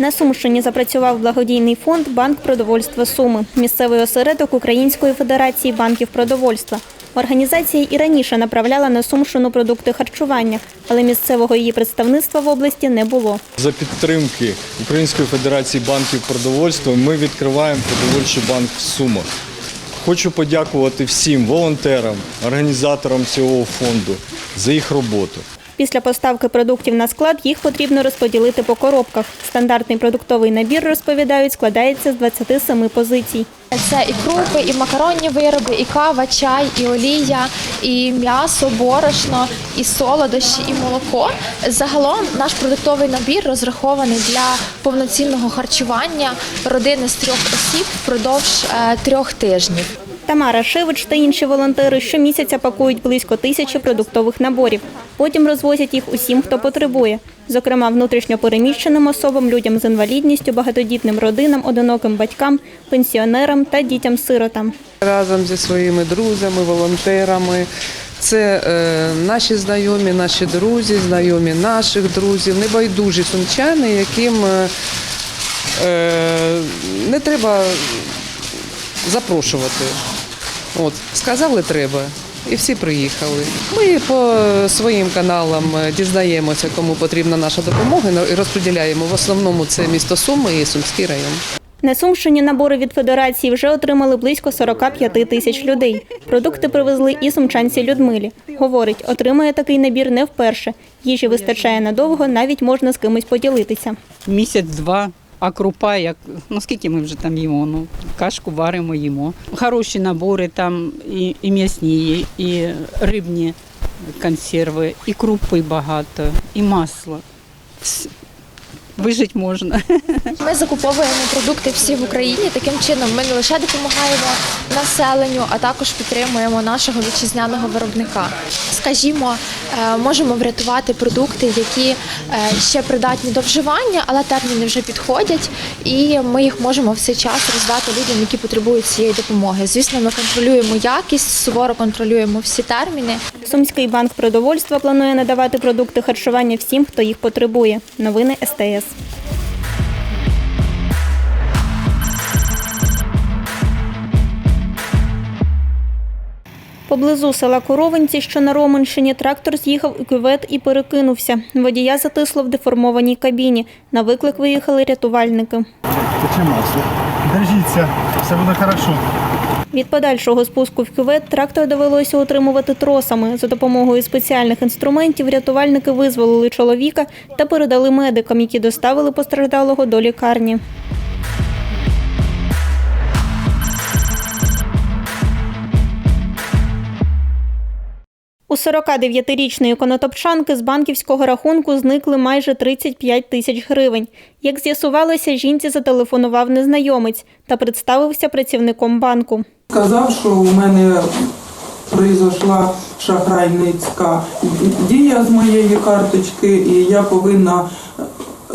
На Сумщині запрацював благодійний фонд Банк продовольства Суми, місцевий осередок Української федерації банків продовольства. Організація і раніше направляла на Сумщину продукти харчування, але місцевого її представництва в області не було. За підтримки Української федерації банків продовольства ми відкриваємо продовольчий банк в Сумах. Хочу подякувати всім волонтерам, організаторам цього фонду за їх роботу. Після поставки продуктів на склад їх потрібно розподілити по коробках. Стандартний продуктовий набір, розповідають, складається з 27 позицій. Це і крупи, і макаронні вироби, і кава, чай, і олія, і м'ясо, борошно, і солодощі, і молоко. Загалом наш продуктовий набір розрахований для повноцінного харчування родини з трьох осіб впродовж е, трьох тижнів. Тамара Шивич та інші волонтери щомісяця пакують близько тисячі продуктових наборів. Потім розвозять їх усім, хто потребує, зокрема внутрішньо переміщеним особам, людям з інвалідністю, багатодітним родинам, одиноким батькам, пенсіонерам та дітям-сиротам. разом зі своїми друзями, волонтерами. Це е, наші знайомі, наші друзі, знайомі наших друзів, небайдужі сумчани, яким е, е, не треба запрошувати. От, сказали треба. І всі приїхали. Ми по своїм каналам дізнаємося, кому потрібна наша допомога, і розподіляємо. В основному це місто Суми і Сумський район. На Сумщині набори від федерації вже отримали близько 45 тисяч людей. Продукти привезли і сумчанці Людмилі. Говорить, отримує такий набір не вперше. Їжі вистачає надовго, навіть можна з кимось поділитися. місяць-два. А крупа, як ну скільки ми вже там їмо? Ну кашку варимо, їмо. Хороші набори там і, і м'ясні, і рибні консерви, і крупи багато, і масло. Вижити можна. Ми закуповуємо продукти всі в Україні. Таким чином ми не лише допомагаємо населенню, а також підтримуємо нашого вітчизняного виробника. Скажімо, е, можемо врятувати продукти, які е, ще придатні до вживання, але терміни вже підходять, і ми їх можемо в цей час роздати людям, які потребують цієї допомоги. Звісно, ми контролюємо якість, суворо контролюємо всі терміни. Сумський банк продовольства планує надавати продукти харчування всім, хто їх потребує. Новини СТС. Поблизу села Коровинці, що на Романщині, трактор з'їхав у кювет і перекинувся. Водія затисло в деформованій кабіні. На виклик виїхали рятувальники. Тече масло. Держіться, все буде хорошо. Від подальшого спуску в кювет трактор довелося утримувати тросами. За допомогою спеціальних інструментів рятувальники визволили чоловіка та передали медикам, які доставили постраждалого до лікарні. У 49-річної конотопчанки з банківського рахунку зникли майже 35 тисяч гривень. Як з'ясувалося, жінці зателефонував незнайомець та представився працівником банку. Сказав, що у мене Прийшла шахрайницька дія з моєї карточки, і я повинна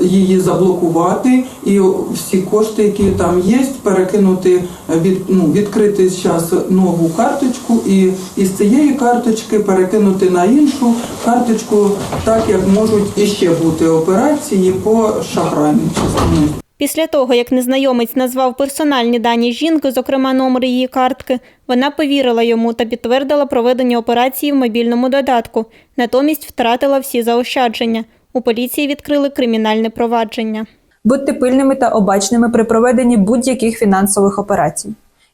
її заблокувати і всі кошти, які там є, перекинути від ну, відкрити зараз нову карточку і із цієї карточки перекинути на іншу карточку, так як можуть іще бути операції по шахрайничеству. Після того, як незнайомець назвав персональні дані жінки, зокрема номер її картки, вона повірила йому та підтвердила проведення операції в мобільному додатку. Натомість втратила всі заощадження. У поліції відкрили кримінальне провадження. Будьте пильними та обачними при проведенні будь-яких фінансових операцій.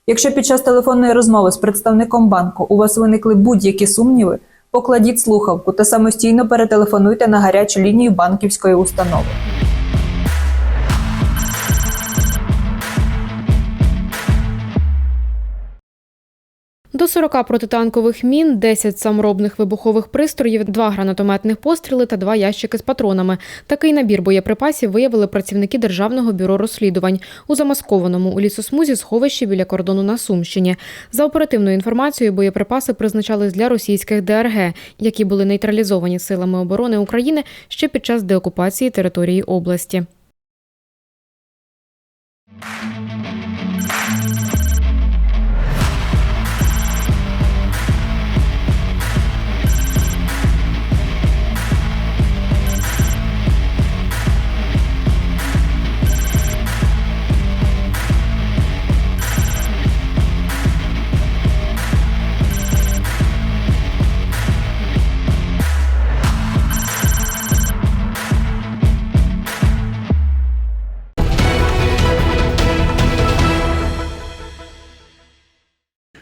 Якщо під час телефонної розмови з представником банку у вас виникли будь-які сумніви, покладіть слухавку та самостійно перетелефонуйте на гарячу лінію банківської установи. До 40 протитанкових мін, 10 саморобних вибухових пристроїв, 2 гранатометних постріли та 2 ящики з патронами. Такий набір боєприпасів виявили працівники Державного бюро розслідувань у замаскованому у лісосмузі сховищі біля кордону на Сумщині. За оперативною інформацією, боєприпаси призначались для російських ДРГ, які були нейтралізовані силами оборони України ще під час деокупації території області.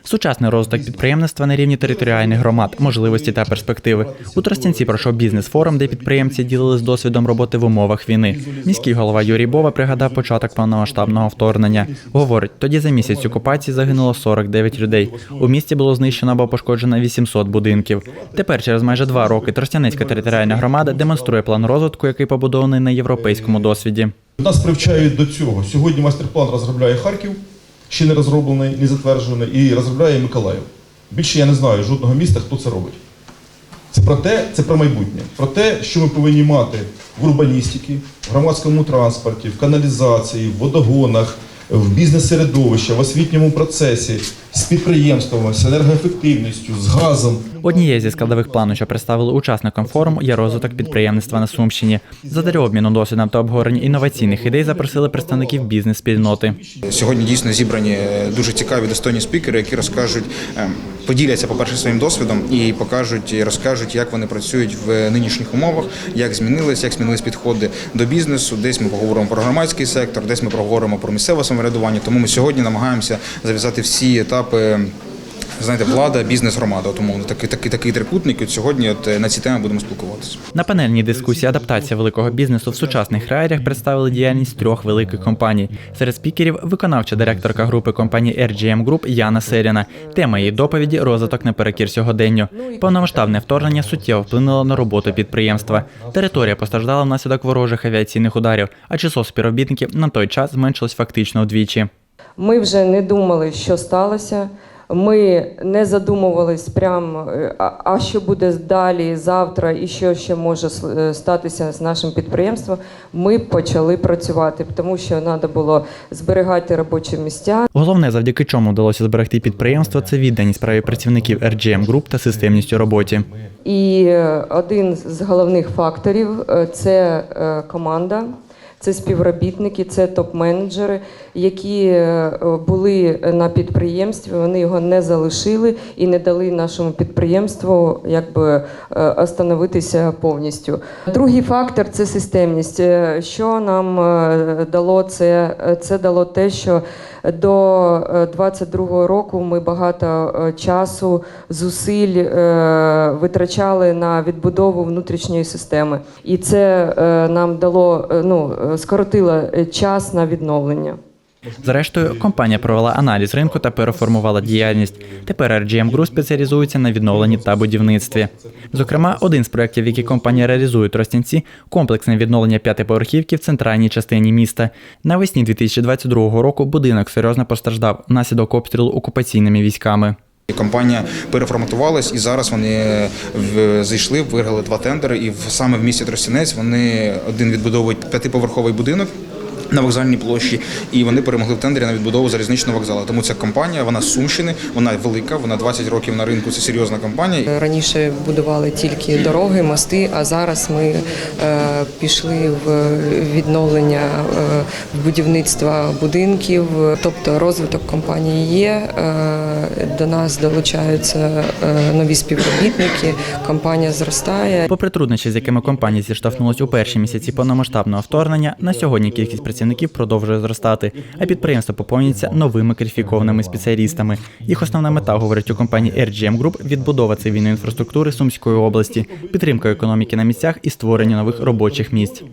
Сучасний розвиток підприємництва на рівні територіальних громад, можливості та перспективи. У Тростянці пройшов бізнес-форум, де підприємці ділились досвідом роботи в умовах війни. Міський голова Юрій Бова пригадав початок повномасштабного вторгнення. Говорить, тоді за місяць окупації загинуло 49 людей. У місті було знищено або пошкоджено 800 будинків. Тепер, через майже два роки, Тростянецька територіальна громада демонструє план розвитку, який побудований на європейському досвіді. Нас привчають до цього. Сьогодні майстер-план розробляє Харків, ще не розроблений, не затверджений, і розробляє Миколаїв. Більше я не знаю жодного міста, хто це робить. Це про те, це про майбутнє, про те, що ми повинні мати в урбаністиці, в громадському транспорті, в каналізації, в водогонах, в бізнес-середовища, в освітньому процесі, з підприємствами, з енергоефективністю, з газом. Однією зі складових плану, що представили учасникам форуму, є розвиток підприємництва на Сумщині. Задля обміну досвідом та обговорення інноваційних ідей запросили представників бізнес-спільноти. Сьогодні дійсно зібрані дуже цікаві достойні спікери, які розкажуть, поділяться, по-перше, своїм досвідом і покажуть, і розкажуть, як вони працюють в нинішніх умовах, як змінились, як змінились підходи до бізнесу. Десь ми поговоримо про громадський сектор, десь ми поговоримо про місцеве самоврядування. Тому ми сьогодні намагаємося зав'язати всі етапи. Знаєте, влада, бізнес, громада. Тому такий такий такий трикутник. І от сьогодні от е, на ці теми будемо спілкуватися. На панельній дискусії адаптація великого бізнесу в сучасних реаліях представили діяльність трьох великих компаній. Серед спікерів виконавча директорка групи компанії RGM Group Яна Серіна. Тема її доповіді розвиток наперекір сьогоденню. Повномасштабне вторгнення суттєво вплинуло на роботу підприємства. Територія постраждала внаслідок ворожих авіаційних ударів, а число співробітників на той час зменшилось фактично вдвічі. Ми вже не думали, що сталося. Ми не задумувались прям, е, а- що буде далі завтра, і що ще може с- е, статися з нашим підприємством. Ми почали працювати, тому що треба було зберігати робочі місця. Головне, завдяки чому вдалося зберегти підприємство, це відданість справі працівників RGM Group та системність у роботі. І е, один з головних факторів це команда. Це співробітники, це топ-менеджери, які е, були на підприємстві. Вони його не залишили і не дали нашому підприємству якби е, остановитися повністю. Другий фактор це системність. Е, Що нам дало це? Це дало те, що до 22-го року ми багато часу, зусиль витрачали на відбудову внутрішньої системи, і це нам дало ну скоротило е, час на відновлення. Зрештою, компанія провела аналіз ринку та переформувала діяльність. Тепер RGM Group спеціалізується на відновленні та будівництві. Зокрема, один з проєктів, які компанія реалізує Тростянці – комплексне відновлення п'ятиповерхівки в центральній частині міста. Навесні 2022 року будинок серйозно постраждав внаслідок обстрілу окупаційними військами. Компанія переформатувалась, і зараз вони в- зайшли, виграли два тендери. І саме в місті Тростянець вони один відбудовують п'ятиповерховий будинок. На вокзальній площі, і вони перемогли в тендері на відбудову залізничного вокзалу. Тому ця компанія, вона з Сумщини, вона велика, вона 20 років на ринку. Це серйозна компанія. Раніше будували тільки дороги, мости, а зараз ми е, пішли в відновлення е, будівництва будинків. Тобто розвиток компанії є. Е, до нас долучаються е, нові співробітники. Компанія зростає. Попри труднощі, з якими компанія зіштовхнулась у перші місяці повномасштабного вторгнення, на сьогодні кількість працівників продовжує зростати, а підприємство поповнюється новими кваліфікованими спеціалістами. Їх основна мета, говорить у компанії RGM Group, відбудова цивільної інфраструктури Сумської області, підтримка економіки на місцях і створення нових робочих місць.